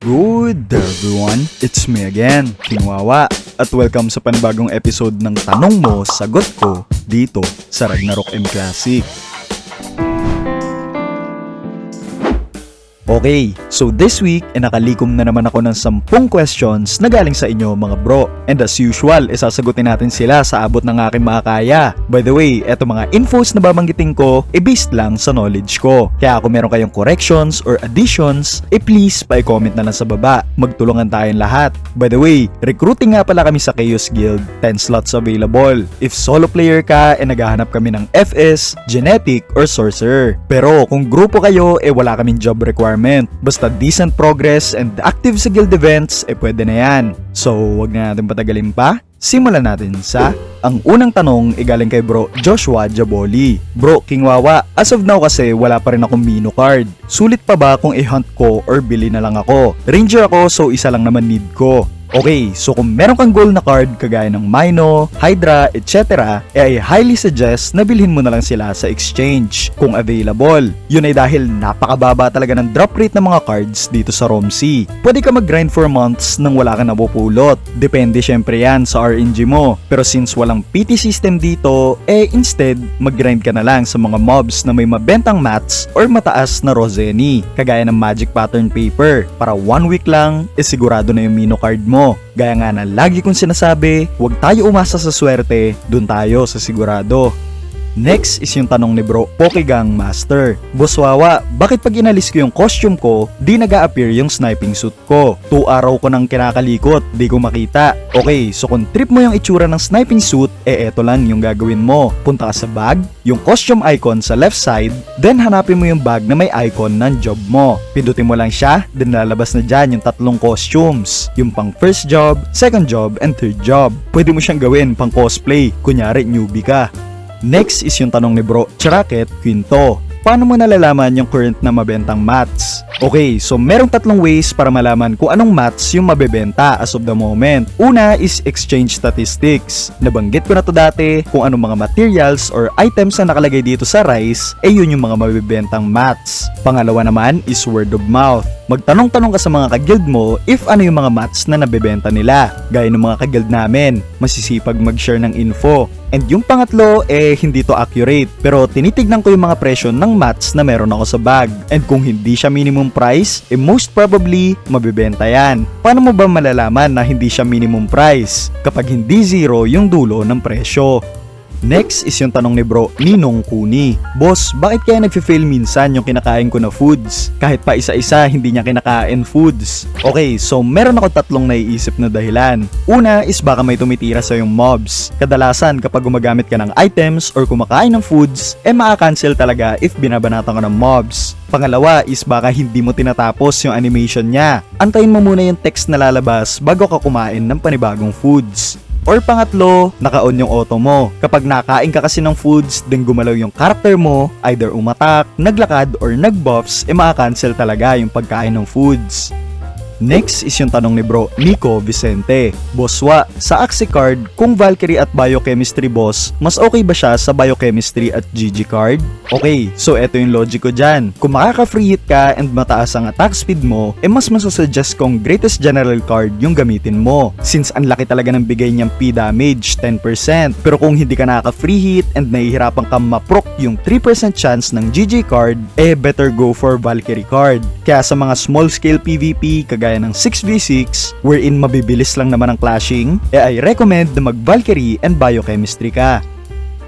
Good everyone, it's me again, King at welcome sa panibagong episode ng Tanong Mo, Sagot Ko dito sa Ragnarok M Classic. Okay, so this week, eh, nakalikom na naman ako ng 10 questions na galing sa inyo mga bro. And as usual, isasagutin natin sila sa abot ng aking makakaya. By the way, eto mga infos na babanggitin ko, e based lang sa knowledge ko. Kaya kung meron kayong corrections or additions, e please pa-comment na lang sa baba. Magtulungan tayong lahat. By the way, recruiting nga pala kami sa Chaos Guild, 10 slots available. If solo player ka, e naghahanap kami ng FS, Genetic, or Sorcerer. Pero kung grupo kayo, e wala kaming job requirement. Basta decent progress and active sa guild events, eh pwede na yan. So, wag na natin patagalin pa. Simulan natin sa ang unang tanong ay galing kay bro Joshua Jaboli. Bro, King Wawa, as of now kasi wala pa rin akong Mino card. Sulit pa ba kung i-hunt ko or bili na lang ako? Ranger ako so isa lang naman need ko. Okay, so kung meron kang gold na card kagaya ng Mino, Hydra, etc., eh I highly suggest na bilhin mo na lang sila sa exchange kung available. Yun ay dahil napakababa talaga ng drop rate ng mga cards dito sa ROMC. Pwede ka mag-grind for months nang wala ka napupulot. Depende syempre yan sa RNG mo. Pero since walang PT system dito, eh instead, mag-grind ka na lang sa mga mobs na may mabentang mats or mataas na Roseni, kagaya ng Magic Pattern Paper. Para one week lang, eh sigurado na yung Mino card mo. Gaya nga na lagi kong sinasabi, huwag tayo umasa sa swerte, dun tayo sa sigurado. Next is yung tanong ni bro, Pokegang Master. Boss Wawa, bakit pag inalis ko yung costume ko, di nag appear yung sniping suit ko? 2 araw ko nang kinakalikot, di ko makita. Okay, so kung trip mo yung itsura ng sniping suit, eh eto lang yung gagawin mo. Punta ka sa bag, yung costume icon sa left side, then hanapin mo yung bag na may icon ng job mo. Pindutin mo lang siya, then lalabas na dyan yung tatlong costumes. Yung pang first job, second job, and third job. Pwede mo siyang gawin pang cosplay, kunyari newbie ka. Next is yung tanong ni bro, Charaket Quinto. Paano mo nalalaman yung current na mabentang mats? Okay, so merong tatlong ways para malaman kung anong mats yung mabebenta as of the moment. Una is exchange statistics. Nabanggit ko na to dati kung anong mga materials or items na nakalagay dito sa rice, eh yun yung mga mabebentang mats. Pangalawa naman is word of mouth. Magtanong-tanong ka sa mga kaguild mo if ano yung mga mats na nabebenta nila. Gaya ng mga kaguild namin, masisipag mag-share ng info. And yung pangatlo, eh hindi to accurate. Pero tinitignan ko yung mga presyo ng mats na meron ako sa bag. And kung hindi siya minimum price, eh most probably, mabibenta yan. Paano mo ba malalaman na hindi siya minimum price? Kapag hindi zero yung dulo ng presyo. Next is yung tanong ni bro, Ninong Kuni. Boss, bakit kaya nagfe-fail minsan yung kinakain ko na foods? Kahit pa isa-isa, hindi niya kinakain foods. Okay, so meron ako tatlong naiisip na dahilan. Una is baka may tumitira sa yung mobs. Kadalasan kapag gumagamit ka ng items or kumakain ng foods, eh maka-cancel talaga if binabanatan ka ng mobs. Pangalawa is baka hindi mo tinatapos yung animation niya. Antayin mo muna yung text na lalabas bago ka kumain ng panibagong foods. Or pangatlo, naka-on yung auto mo. Kapag nakain ka kasi ng foods, then gumalaw yung character mo, either umatak, naglakad, or nagbuffs, e maka-cancel talaga yung pagkain ng foods. Next is yung tanong ni bro, Nico Vicente. Bosswa, sa Axie card, kung Valkyrie at Biochemistry boss, mas okay ba siya sa Biochemistry at GG card? Okay, so eto yung logic ko dyan. Kung makaka-free hit ka and mataas ang attack speed mo, eh mas masasuggest kong Greatest General card yung gamitin mo. Since ang laki talaga ng bigay niyang P damage, 10%. Pero kung hindi ka nakaka-free hit and nahihirapan kang maproc yung 3% chance ng GG card, eh better go for Valkyrie card. Kaya sa mga small scale PvP, kagaya gaya ng 6v6 wherein mabibilis lang naman ang clashing, eh I recommend na mag Valkyrie and Biochemistry ka.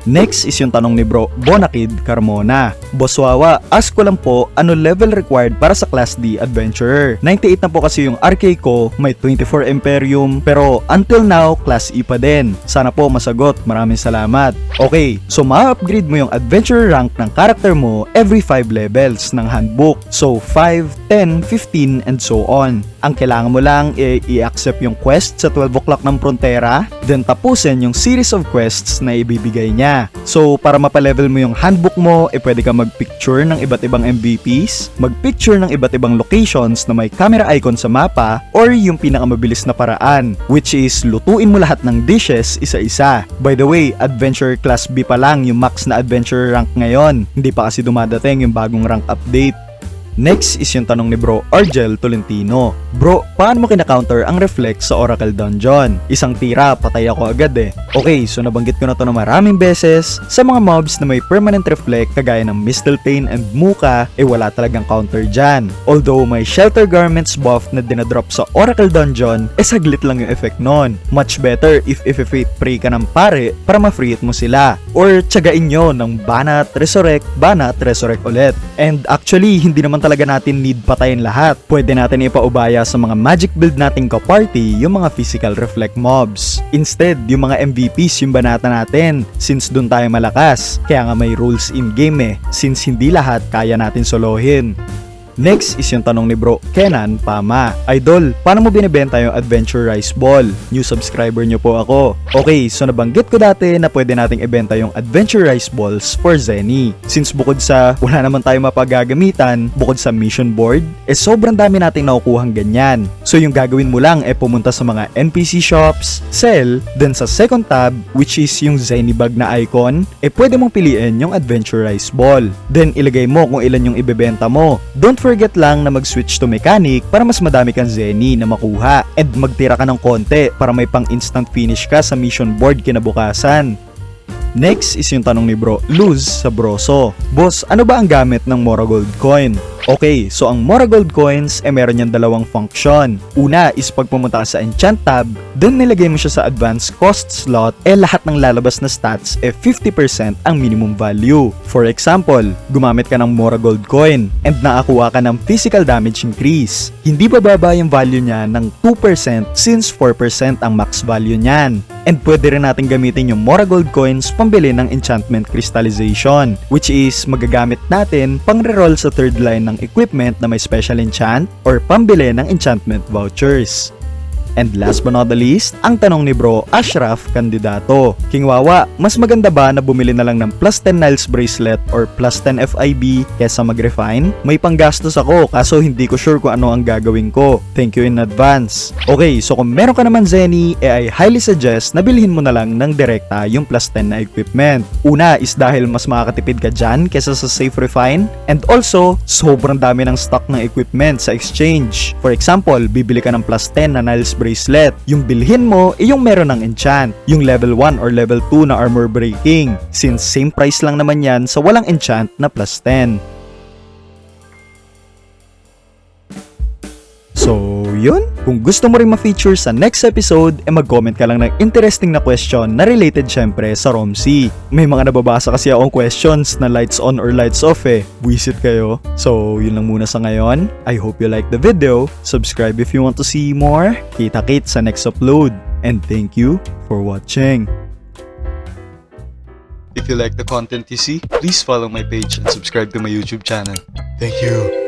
Next is yung tanong ni bro, Bonakid Carmona. Boswawa, ask ko lang po, ano level required para sa Class D Adventurer? 98 na po kasi yung RK ko, may 24 Imperium, pero until now, Class E pa din. Sana po masagot, maraming salamat. Okay, so ma-upgrade mo yung Adventurer rank ng character mo every 5 levels ng handbook. So 5, 10, 15, and so on. Ang kailangan mo lang e i-accept yung quest sa 12 o'clock ng Frontera, then tapusin yung series of quests na ibibigay niya. So, para mapalevel mo yung handbook mo, eh pwede ka magpicture ng iba't ibang MVPs, magpicture ng iba't ibang locations na may camera icon sa mapa, or yung pinakamabilis na paraan, which is lutuin mo lahat ng dishes isa-isa. By the way, Adventure Class B pa lang yung max na Adventure rank ngayon. Hindi pa kasi dumadating yung bagong rank update. Next is yung tanong ni bro Argel Tolentino. Bro, paano mo kina-counter ang reflect sa Oracle Dungeon? Isang tira, patay ako agad eh. Okay, so nabanggit ko na to na maraming beses. Sa mga mobs na may permanent reflect kagaya ng Mistletoe and Muka, eh wala talagang counter dyan. Although may Shelter Garments buff na dinadrop sa Oracle Dungeon, eh saglit lang yung effect nun. Much better if if-free ka ng pare para ma-free mo sila. Or tsagain nyo ng Banat, Resurrect, Banat, Resurrect ulit. And actually, hindi naman talaga natin need patayin lahat. Pwede natin ipaubaya sa mga magic build nating ka-party yung mga physical reflect mobs. Instead, yung mga MVPs yung banata natin since dun tayo malakas. Kaya nga may rules in-game eh, since hindi lahat kaya natin solohin. Next is yung tanong ni bro Kenan Pama. Idol, paano mo binibenta yung Adventure Rice Ball? New subscriber nyo po ako. Okay, so nabanggit ko dati na pwede nating ibenta yung Adventure Rice Balls for Zenny. Since bukod sa wala naman tayo mapagagamitan, bukod sa mission board, eh sobrang dami nating nakukuhang ganyan. So yung gagawin mo lang eh pumunta sa mga NPC shops, sell, then sa second tab, which is yung Zenny bag na icon, eh pwede mong piliin yung Adventure Rice Ball. Then ilagay mo kung ilan yung ibebenta mo. Don't forget lang na mag-switch to mechanic para mas madami kang Zenny na makuha and magtira ka ng konti para may pang instant finish ka sa mission board kinabukasan. Next is yung tanong ni bro Luz sa Broso. Boss, ano ba ang gamit ng Mora Gold Coin? Okay, so ang Mora Gold Coins eh meron niyang dalawang function. Una is pag pumunta ka sa Enchant tab, then nilagay mo siya sa Advanced Cost slot, eh lahat ng lalabas na stats eh 50% ang minimum value. For example, gumamit ka ng Mora Gold Coin and nakakuha ka ng physical damage increase. Hindi bababa yung value niya ng 2% since 4% ang max value niyan. And pwede rin natin gamitin yung Mora Gold Coins pambili ng Enchantment Crystallization, which is magagamit natin pang reroll sa third line equipment na may special enchant or pambili ng enchantment vouchers. And last but not the least, ang tanong ni bro Ashraf Kandidato. King Wawa, mas maganda ba na bumili na lang ng plus 10 Niles bracelet or plus 10 FIB kesa mag-refine? May panggastos ako kaso hindi ko sure kung ano ang gagawin ko. Thank you in advance. Okay, so kung meron ka naman Zenny, eh I highly suggest na bilhin mo na lang ng direkta yung plus 10 na equipment. Una is dahil mas makakatipid ka dyan kesa sa safe refine and also sobrang dami ng stock ng equipment sa exchange. For example, bibili ka ng plus 10 na Niles bracelet. Yung bilhin mo, eh yung meron ng enchant. Yung level 1 or level 2 na armor breaking. Since same price lang naman yan sa walang enchant na plus 10. So, yun. Kung gusto mo rin ma-feature sa next episode, eh mag-comment ka lang ng interesting na question na related syempre sa ROMC. May mga nababasa kasi akong questions na lights on or lights off eh. Buisit kayo. So, yun lang muna sa ngayon. I hope you like the video. Subscribe if you want to see more. Kita-kit sa next upload. And thank you for watching. If you like the content you see, please follow my page and subscribe to my YouTube channel. Thank you.